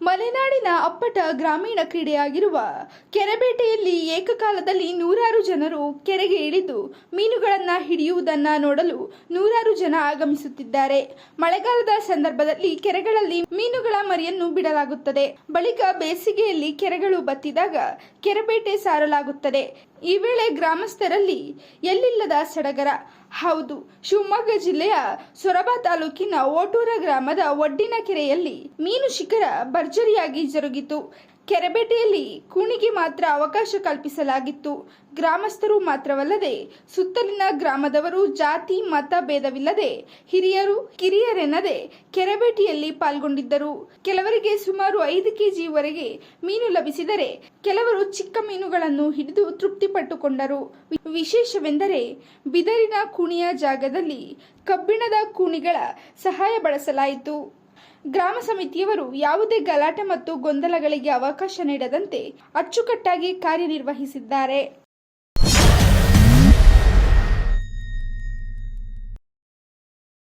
ಮಲೆನಾಡಿನ ಅಪ್ಪಟ ಗ್ರಾಮೀಣ ಕ್ರೀಡೆಯಾಗಿರುವ ಕೆರೆಬೇಟೆಯಲ್ಲಿ ಏಕಕಾಲದಲ್ಲಿ ನೂರಾರು ಜನರು ಕೆರೆಗೆ ಇಳಿದು ಮೀನುಗಳನ್ನು ಹಿಡಿಯುವುದನ್ನ ನೋಡಲು ನೂರಾರು ಜನ ಆಗಮಿಸುತ್ತಿದ್ದಾರೆ. ಮಳೆಗಾಲದ ಸಂದರ್ಭದಲ್ಲಿ ಕೆರೆಗಳಲ್ಲಿ ಮೀನುಗಳ ಮರಿಯನ್ನು ಬಿಡಲಾಗುತ್ತದೆ. ಬಳಿಕ ಬೇಸಿಗೆಯಲ್ಲಿ ಕೆರೆಗಳು ಬತ್ತಿದಾಗ ಕೆರೆಬೇಟೆ ಸಾರಲಾಗುತ್ತದೆ. ಈ ವೇಳೆ ಗ್ರಾಮಸ್ಥರಲ್ಲಿ ಎಲ್ಲಿಲ್ಲದ ಸಡಗರ ಹೌದು. ಶಿವಮೊಗ್ಗ ಜಿಲ್ಲೆಯ ಸೊರಬ ತಾಲೂಕಿನ ಓಟೂರ ಗ್ರಾಮದ ಒಡ್ಡಿನ ಕೆರೆಯಲ್ಲಿ ಮೀನು ಶಿಖರ ಭರ್ಜರಿಯಾಗಿ ಜರುಗಿತು. ಕೆರೆಬೇಟೆಯಲ್ಲಿ ಕೂಣಿಗೆ ಮಾತ್ರ ಅವಕಾಶ ಕಲ್ಪಿಸಲಾಗಿತ್ತು. ಗ್ರಾಮಸ್ಥರು ಮಾತ್ರವಲ್ಲದೆ ಸುತ್ತಲಿನ ಗ್ರಾಮದವರು ಜಾತಿ, ಮತ ಭೇದವಿಲ್ಲದೆ ಹಿರಿಯರು ಕಿರಿಯರೆನ್ನದೆ ಕೆರೆಬೇಟೆಯಲ್ಲಿ ಪಾಲ್ಗೊಂಡಿದ್ದರು. ಕೆಲವರಿಗೆ ಸುಮಾರು ಐದು ಕೆಜಿವರೆಗೆ ಮೀನು ಲಭಿಸಿದರೆ ಕೆಲವರು ಚಿಕ್ಕ ಮೀನುಗಳನ್ನು ಹಿಡಿದು ತೃಪ್ತಿಪಟ್ಟುಕೊಂಡರು. ವಿಶೇಷವೆಂದರೆ ಬಿದರಿನ ಕುಣಿಯ ಜಾಗದಲ್ಲಿ ಕಬ್ಬಿಣದ ಕೂಣಿಗಳ ಸಹಾಯ ಬಳಸಲಾಯಿತು. ಗ್ರಾಮ ಸಮಿತಿಯವರು ಯಾವುದೇ ಗಲಾಟೆ ಮತ್ತು ಗೊಂದಲಗಳಿಗೆ ಅವಕಾಶ ನೀಡದಂತೆ ಅಚ್ಚುಕಟ್ಟಾಗಿ ಕಾರ್ಯನಿರ್ವಹಿಸಿದ್ದಾರೆ.